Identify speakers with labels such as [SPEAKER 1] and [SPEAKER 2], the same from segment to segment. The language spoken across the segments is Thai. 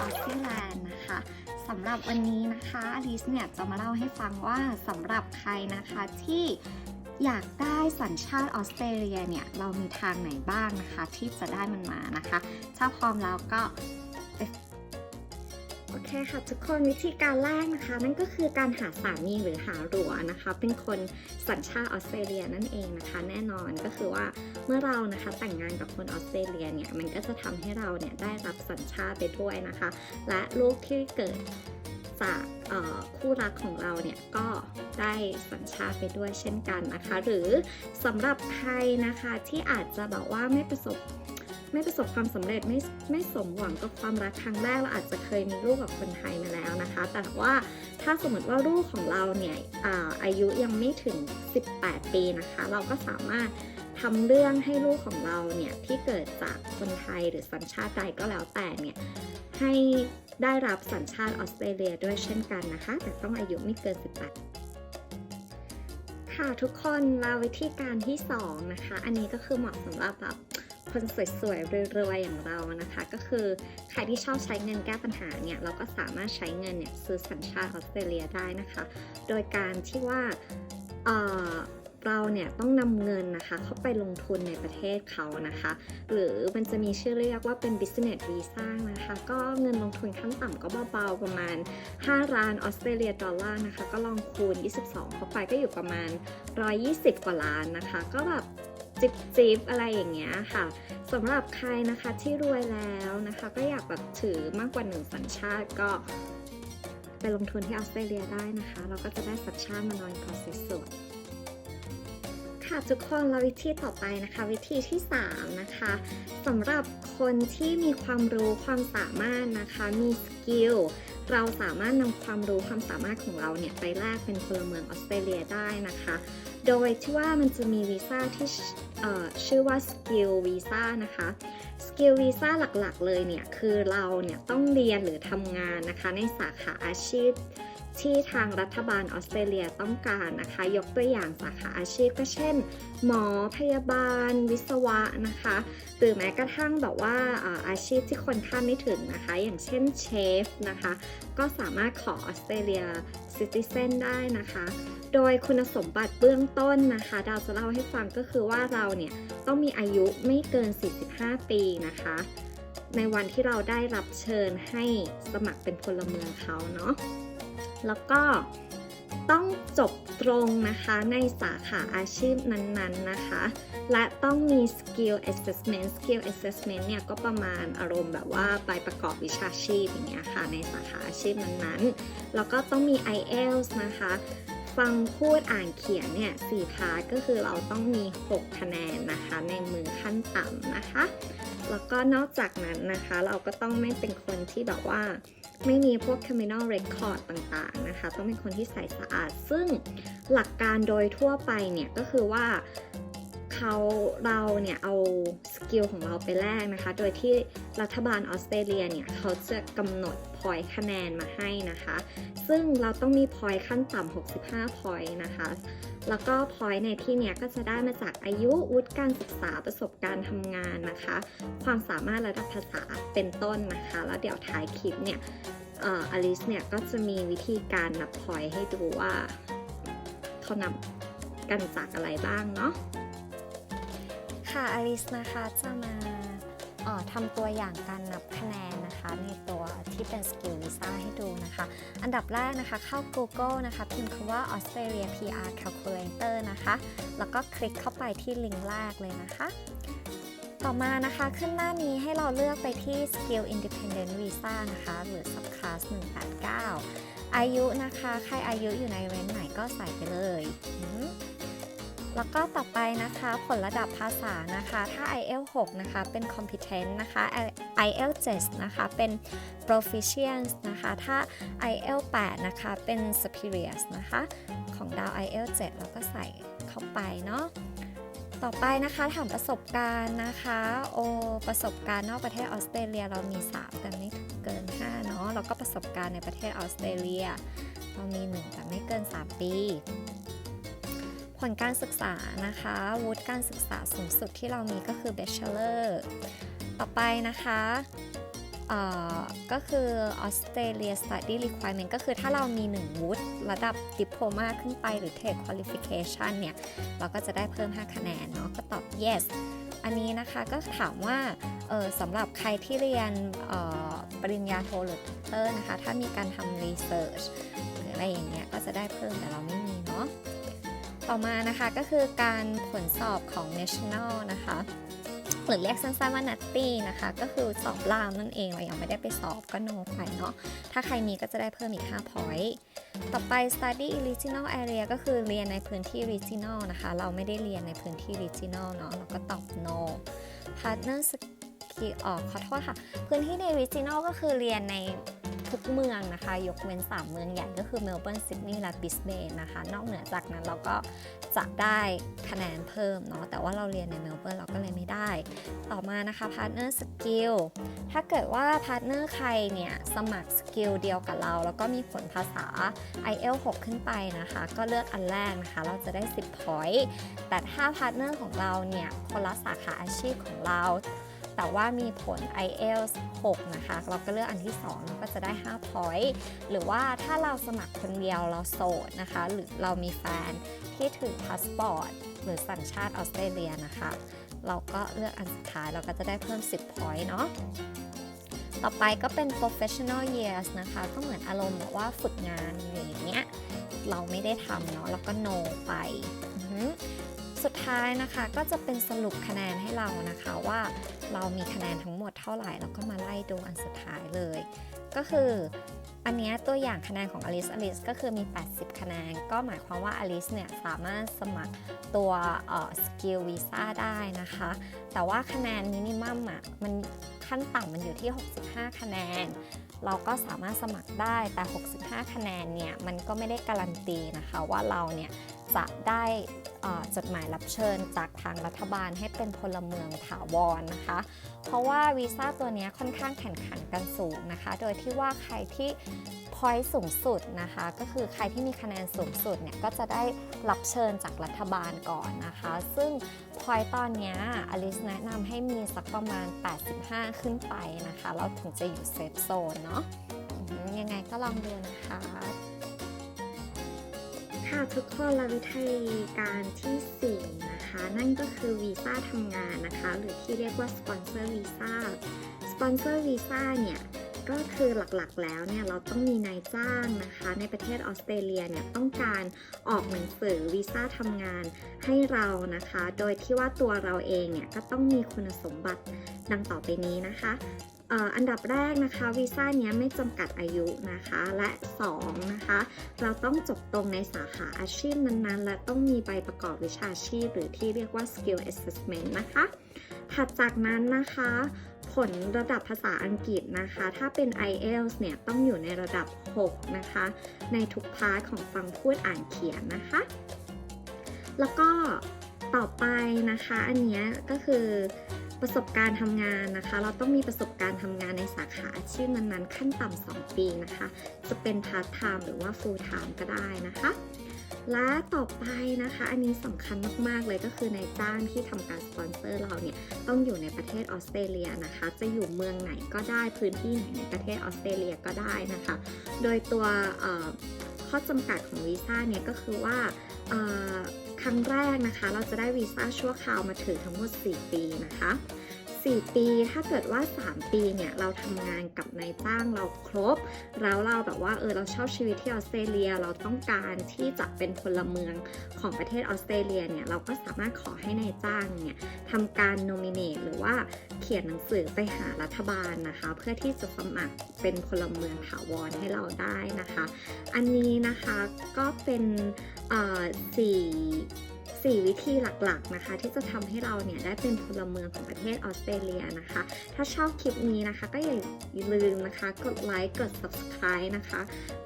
[SPEAKER 1] ออสซี่แลนด์นะคะสำหรับวันนี้นะคะอลิสเนี่ยจะมาเล่าให้ฟังว่าสำหรับใครนะคะที่อยากได้สัญชาติออสเตรเลียเนี่ยเรามีทางไหนบ้างนะคะ ที่จะได้มันมานะคะ ถ้าพร้อมแล้วก็โอเคค่ะทุกคนวิธีการแรกนะคะ นั่นก็คือการหาสามีหรือหาหลัวนะคะ เป็นคนสัญชาติออสเตรเลียนั่นเองนะคะ แน่นอนก็คือว่าเมื่อเรานะคะแต่งงานกับคนออสเตรเลียเนี่ยมันก็จะทำให้เราเนี่ยได้รับสัญชาติไปด้วยนะคะ และลูกที่เกิดจากคู่รักของเราเนี่ยก็ได้สัญชาติไปด้วยเช่นกันนะคะ หรือสำหรับใครนะคะที่อาจจะแบบว่าไม่ประสบ ไม่ประสบความสำเร็จไม่ไม่สมหวังกับความรักครั้งแรกเราอาจจะเคยมีลูกกับคนไทยมาแล้วนะคะ แต่ว่าถ้าสมมติว่าลูกของเราเนี่ยอาอายุยังไม่ถึง 18 ปีนะคะ เราก็สามารถทำเรื่องให้ลูกของเราเนี่ยที่เกิดจากคนไทยหรือสัญชาติใดก็แล้วแต่เนี่ยให้ได้รับสัญชาติออสเตรเลียด้วยเช่นกันนะคะ แต่ต้องอายุไม่เกิน 18ค่ะทุกคนมาวิธีการที่ 2 นะคะ อันนี้ก็คือเหมาะสำหรับแบบ คนสวยๆรวยๆอย่างเรานะคะ ก็คือใครที่ชอบใช้เงินแก้ปัญหาเนี่ยเราก็สามารถใช้เงินเนี่ยซื้อสัญชาติออสเตรเลียได้นะคะ โดยการที่ว่าเเราเนี่ยต้องนำเงินนะคะเข้าไปลงทุนในประเทศเขานะคะ หรือมันจะมีชื่อเรียกว่าเป็น business visa นะคะ ก็เงินลงทุนขั้นต่ำก็เบาๆประมาณ 5 ล้านออสเตรเลียดอลลาร์นะคะ ก็ลองคูณ 22 เข้าไปก็อยู่ประมาณ 120 กว่าล้านนะคะ ก็แบบ จิบจิบๆอะไรอย่างเงี้ยค่ะสำหรับใครนะคะที่รวยแล้วนะคะ ก็อยากแบบถือมากกว่าหนึ่งสัญชาติก็ไปลงทุนที่ออสเตรเลียได้นะคะ เราก็จะได้สัญชาติมานอนคอสสวย ค่ะทุกคนแล้ววิธีต่อไปนะคะ วิธีที่ 3 นะคะสำหรับคนที่มีความรู้ความสามารถนะคะมีสกิลเราสามารถนำความรู้ความสามารถของเราเนี่ยไปแลกเป็นพลเมืองออสเตรเลียได้นะคะ โดยที่ว่ามันจะมีวีซ่าที่ชื่อว่า Skill Visa นะคะ Skill Visa หลักๆ เลยเนี่ยคือเราเนี่ยต้องเรียนหรือทำงานนะคะในสาขาอาชีพ ที่ทางรัฐบาลออสเตรเลียต้องการนะคะ ยกตัวอย่างสาขาอาชีพก็เช่น หมอพยาบาล วิศวะนะคะ หรือแม้กระทั่งแบบว่าอาชีพที่คนคาดไม่ถึงนะคะ อย่างเช่นเชฟนะคะ ก็สามารถขอออสเตรเลียซิติเซนได้นะคะ โดยคุณสมบัติเบื้องต้นนะคะ ดาวจะเล่าให้ฟังก็คือว่าเราเนี่ยต้องมีอายุไม่เกิน 45 ปีนะคะ ในวันที่เราได้รับเชิญให้สมัครเป็นพลเมืองเขาเนาะ แล้วก็ต้องจบตรงนะคะในสาขาอาชีพนั้นๆนะคะ และต้องมี skill assessment skill assessment เนี่ยก็ประมาณอารมณ์แบบว่าไปประกอบวิชาชีพอย่างเงี้ยค่ะในสาขาอาชีพนั้นๆ แล้วก็ต้องมี IELTS นะคะ ฟังพูดอ่านเขียนเนี่ยสี่พาร์ทก็คือเราต้องมี 6 คะแนนนะคะ ในมือขั้นต่ำนะคะ แล้วก็นอกจากนั้นนะคะ เราก็ต้องไม่เป็นคนที่แบบว่า ไม่มีพวก criminal record ต่างๆนะคะ ต้องเป็นคนที่ใส่สะอาด ซึ่งหลักการโดยทั่วไปเนี่ยก็คือว่า เขาเราเนี่ยเอาสกิลของเราไปแลกนะคะ โดยที่รัฐบาลออสเตรเลียเนี่ยเขาจะกำหนดพอยคะแนนมาให้นะคะ ซึ่งเราต้องมีพอยขั้นต่ำ65พอยนะคะ แล้วก็พอยในที่เนี้ยก็จะได้มาจากอายุวุฒิการศึกษาประสบการณ์ทำงานนะคะ ความสามารถระดับภาษาเป็นต้นนะคะ แล้วเดี๋ยวท้ายคลิปเนี่ยอลิสเนี่ยก็จะมีวิธีการนับพอยให้ดูว่าเขานับกันจากอะไรบ้างเนาะ
[SPEAKER 2] ค่ะอลิสนะคะจะมาออทำตัวอย่างการนับคะแนนนะคะ ในตัวที่เป็นสกิลวีซ่าให้ดูนะคะ อันดับแรกนะคะเข้า Google นะคะ พิมพ์คำว่า Australia PR Calculator นะคะ แล้วก็คลิกเข้าไปที่ลิงก์แรกเลยนะคะ ต่อมานะคะขึ้นหน้านี้ให้เราเลือกไปที่ Skill Independent Visa นะคะ หรือ Subclass 189 อายุนะคะ ใครอายุอยู่ในเรนไหนก็ใส่ไปเลย แล้วก็ต่อไปนะคะผลระดับภาษานะคะ ถ้า IEL 6นะคะเป็น competent นะคะ IEL 7นะคะเป็น proficient นะคะ ถ้า IEL 8นะคะเป็น superior นะคะ ของดาว IEL 7เราก็ใส่เข้าไปเนาะต่อไปนะคะถามประสบการณ์นะคะโอประสบการณ์นอกประเทศออสเตรเลียเรามี3กันไม่เกิน5เนาะแล้วก็ประสบการณ์ในประเทศออสเตรเลียเรามี 1 แต่ไม่เกิน 3 ปี ผลการศึกษานะคะ วุฒิการศึกษาสูงสุดที่เรามีก็คือ Bachelor ต่อไปนะคะก็คือ Australia Study Requirement ก็คือถ้าเรามี 1 วุฒิระดับดิโพมาขึ้นไปหรือ Tech Qualification เนี่ย เราก็จะได้เพิ่ม 5 คะแนนเนาะก็ตอบ yes อันนี้นะคะก็ถามว่าสำหรับใครที่เรียนปริญญาโทหรือด็อกเตอร์นะคะ ถ้ามีการทำ research หรืออะไรอย่างเงี้ยก็จะได้เพิ่มแต่เราไม่มีเนาะ ต่อมานะคะก็คือการผลสอบของ national นะคะหรือเรียกสั้นๆว่า NATTY นะคะ ก็คือสอบรามนั่นเองเรายังไม่ได้ไปสอบก็โนไปเนาะถ้าใครมีก็จะได้เพิ่มอีก 5 point ต่อไป study regional area ก็คือเรียนในพื้นที่ regional นะคะ เราไม่ได้เรียนในพื้นที่ regional เนาะเราก็ตอบ no partner skill ออขอโทษค่ะ พื้นที่ใน regional ก็คือเรียนใน ทุกเมืองนะคะ ยกเว้น 3 เมืองใหญ่ก็คือเมลเบิร์นซิดนีย์และบริสเบนนะคะ นอกเหนือจากนั้นเราก็จะได้คะแนนเพิ่มเนาะแต่ว่าเราเรียนในเมลเบิร์นเราก็เลยไม่ได้ ต่อมานะคะ partner skill ถ้าเกิดว่า partner ใครเนี่ยสมัครสกิลเดียวกับเรา แล้วก็มีผลภาษา IELTS 6ขึ้นไปนะคะ ก็เลือกอันแรกนะคะ เราจะได้ 10 point แต่ถ้า partner ของเราเนี่ยคนละสาขาอาชีพของเรา แต่ว่ามีผล IELTS 6 นะคะ เราก็เลือกอันที่2เราก็จะได้5 point หรือว่าถ้าเราสมัครคนเดียวเราโสดนะคะ หรือเรามีแฟนที่ถือพาสปอร์ตหรือสัญชาติออสเตรเลียนะคะ เราก็เลือกอันสุดท้ายเราก็จะได้เพิ่ม 10 point เนาะต่อไปก็เป็น professional years นะคะ ก็เหมือนอารมณ์แบบว่าฝึกงานอะไรอย่างเงี้ย เราไม่ได้ทำเนาะ แล้วก็ no ไป สุดท้ายนะคะก็จะเป็นสรุปคะแนนให้เรานะคะว่าเรามีคะแนนทั้งหมดเท่าไหร่แล้วก็มาไล่ดูอันสุดท้ายเลย ก็คืออันนี้ตัวอย่างคะแนนของอลิสอลิสก็คือมี 80 คะแนน ก็หมายความว่าอลิสเนี่ยสามารถสมัครตัวสกิลวีซ่าได้นะคะ แต่ว่าคะแนนมินิมัมอะมันขั้นต่ำมันอยู่ที่ 65 คะแนน เราก็สามารถสมัครได้แต่ 65 คะแนนเนี่ยมันก็ไม่ได้การันตีนะคะว่าเราเนี่ย จะได้จดหมายรับเชิญจากทางรัฐบาลให้เป็นพลเมืองถาวรนะคะ เพราะว่าวีซ่าตัวนี้ค่อนข้างแข่งขันกันสูงนะคะ โดยที่ว่าใครที่พอยต์สูงสุดนะคะ ก็คือใครที่มีคะแนนสูงสุดเนี่ยก็จะได้รับเชิญจากรัฐบาลก่อนนะคะ ซึ่งพอยต์ตอนนี้อลิสแนะนำให้มีสักประมาณ 85 ขึ้นไปนะคะเราถึงจะอยู่เซฟโซนเนาะยังไงก็ลองดูนะคะ
[SPEAKER 1] ค่ะทุกคนและวิธีการที่4นะคะ นั่นก็คือวีซ่าทำงานนะคะ หรือที่เรียกว่าสปอนเซอร์วีซ่าสปอนเซอร์วีซ่าเนี่ยก็คือหลักๆแล้วเนี่ยเราต้องมีนายจ้างนะคะ ในประเทศออสเตรเลียเนี่ยต้องการออกหนังสือวีซ่าทำงานให้เรานะคะ โดยที่ว่าตัวเราเองเนี่ยก็ต้องมีคุณสมบัติดังต่อไปนี้นะคะ อันดับแรกนะคะวีซ่านี้ไม่จำกัดอายุนะคะและ2นะคะเราต้องจบตรงในสาขาอาชีพนั้นๆ และต้องมีใบประกอบวิชาชีพ หรือที่เรียกว่า skill assessment นะคะถัดจากนั้นนะคะผลระดับภาษาอังกฤษนะคะ ถ้าเป็น IELTS เนี่ยต้องอยู่ในระดับ 6 นะคะ ในทุกพาร์ทของฟังพูดอ่านเขียนนะคะ แล้วก็ต่อไปนะคะ อันนี้ก็คือ ประสบการณ์ทำงานนะคะ เราต้องมีประสบการณ์ทำงานในสาขาอาชีพนั้นๆ ขั้นต่ำ2 ปีนะคะ จะเป็นพาร์ทไทม์หรือว่าฟูลไทม์ก็ได้นะคะ และต่อไปนะคะ อันนี้สำคัญมากๆเลยก็คือนายจ้างที่ทำการสปอนเซอร์เราเนี่ยต้องอยู่ในประเทศออสเตรเลียนะคะ จะอยู่เมืองไหนก็ได้พื้นที่ไหนในประเทศออสเตรเลียก็ได้นะคะ โดยตัวข้อจำกัดของวีซ่าเนี่ยก็คือว่า รั้งแรกนะคะ เราจะได้วีซ่าชั่วคราวมาถือทั้งหมด 4 ปีนะคะ 4 ปีถ้าเกิดว่า 3 ปีเนี่ยเราทำงานกับนายจ้างเราครบ แล้วเราแบบว่าเออเราชอบชีวิตที่ออสเตรเลีย เราต้องการที่จะเป็นพลเมืองของประเทศออสเตรเลียเนี่ยเราก็สามารถขอให้นายจ้างเนี่ยทำการ nominate หรือว่าเขียนหนังสือไปหารัฐบาลนะคะ เพื่อที่จะสมัครเป็นพลเมืองถาวรให้เราได้นะคะ อันนี้นะคะก็เป็นเอ่อสี่ สี่วิธีหลักๆนะคะ ที่จะทำให้เราเนี่ยได้เป็นพลเมืองของประเทศออสเตรเลียนะคะ ถ้าชอบคลิปนี้นะคะ ก็อย่าลืมนะคะ กดไลค์กด subscribe นะคะ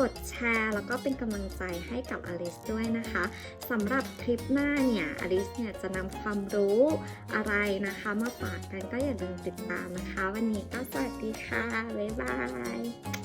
[SPEAKER 1] กดแชร์แล้วก็เป็นกำลังใจให้กับอลิสด้วยนะคะสำหรับคลิปหน้าเนี่ยอลิสเนี่ยจะนำความรู้อะไรนะคะ มาฝากกันก็อย่าลืมติดตามนะคะ วันนี้ก็สวัสดีค่ะ บ๊ายบาย